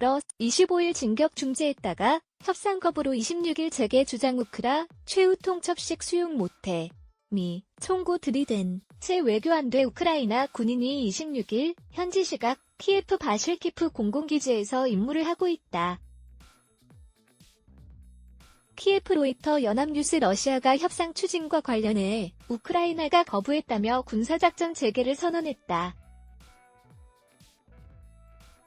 러 25일 진격 중지했다가 협상 거부로 26일 재개 주장 우크라 최후 통첩식 수용 못해 미 총구 들이댄 채 외교 안돼 우크라이나 군인이 26일 현지 시각 키예프 바실키프 공공기지에서 임무를 하고 있다. 키예프 로이터 연합뉴스 러시아가 협상 추진과 관련해 우크라이나가 거부했다며 군사작전 재개를 선언했다.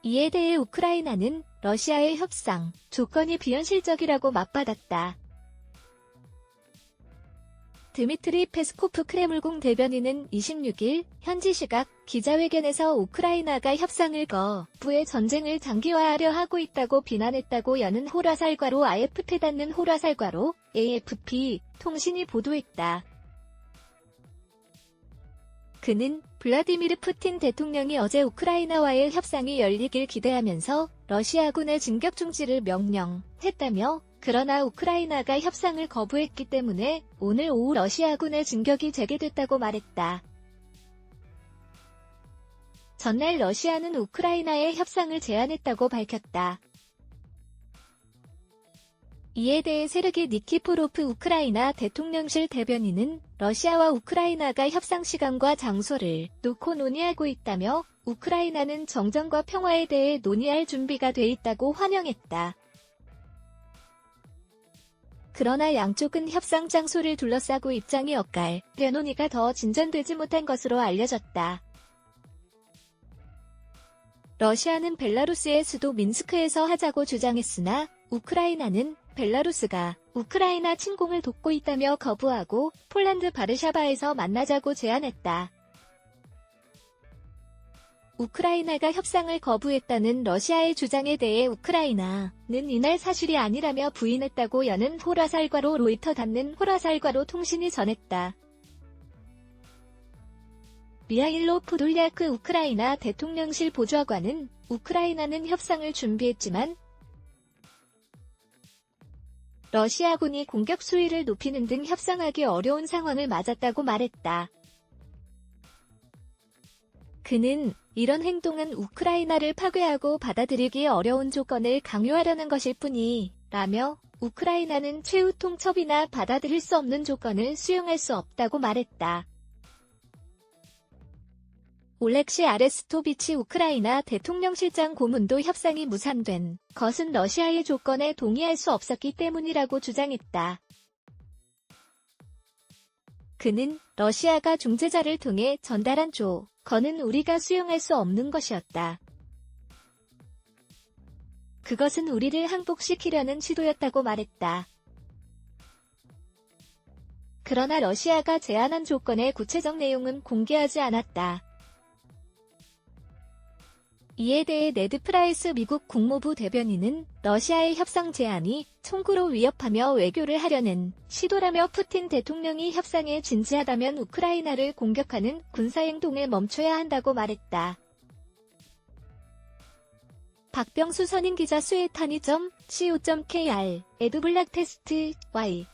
이에 대해 우크라이나는 러시아의 협상 조건이 비현실적이라고 맞받았다. 드미트리 페스코프 크레물궁 대변인은 26일 현지 시각 기자회견에서 우크라이나가 협상을 거부해 전쟁을 장기화하려 하고 있다고 비난했다고 여는 호라살과로 AFP 닿는 호라살과로 AFP 통신이 보도했다. 그는 블라디미르 푸틴 대통령이 어제 우크라이나와의 협상이 열리길 기대하면서 러시아군의 진격 중지를 명령했다며 그러나 우크라이나가 협상을 거부했기 때문에 오늘 오후 러시아군의 진격이 재개됐다고 말했다. 전날 러시아는 우크라이나의 협상을 제안했다고 밝혔다. 이에 대해 세르기 니키포로프 우크라이나 대통령실 대변인은 러시아와 우크라이나가 협상 시간과 장소를 놓고 논의하고 있다며 우크라이나는 정전과 평화에 대해 논의할 준비가 돼 있다고 환영했다. 그러나 양쪽은 협상 장소를 둘러싸고 입장이 엇갈려 논의가 더 진전되지 못한 것으로 알려졌다. 러시아는 벨라루스의 수도 민스크에서 하자고 주장했으나 우크라이나는 벨라루스가 우크라이나 침공을 돕고 있다며 거부하고 폴란드 바르샤바에서 만나자고 제안했다. 우크라이나가 협상을 거부했다는 러시아의 주장에 대해 우크라이나는 이날 사실이 아니라며 부인했다고 여는 호라살과로 로이터 닿는 호라살과로 통신이 전했다. 미하일로 포돌리아크 우크라이나 대통령실 보좌관은 우크라이나는 협상을 준비했지만 러시아군이 공격 수위를 높이는 등 협상하기 어려운 상황을 맞았다고 말했다. 그는 이런 행동은 우크라이나를 파괴하고 받아들이기 어려운 조건을 강요하려는 것일 뿐이라며 우크라이나는 최후 통첩이나 받아들일 수 없는 조건을 수용할 수 없다고 말했다. 올렉시 아레스토비치 우크라이나 대통령실장 고문도 협상이 무산된 것은 러시아의 조건에 동의할 수 없었기 때문이라고 주장했다. 그는 러시아가 중재자를 통해 전달한 조 건은 우리가 수용할 수 없는 것이었다. 그것은 우리를 항복시키려는 시도였다고 말했다. 그러나 러시아가 제안한 조건의 구체적 내용은 공개하지 않았다. 이에 대해 네드 프라이스 미국 국무부 대변인은 러시아의 협상 제안이 총구로 위협하며 외교를 하려는 시도라며 푸틴 대통령이 협상에 진지하다면 우크라이나를 공격하는 군사행동을 멈춰야 한다고 말했다. 박병수 선임 기자 수에타니.co.kr 에드블락 테스트 Y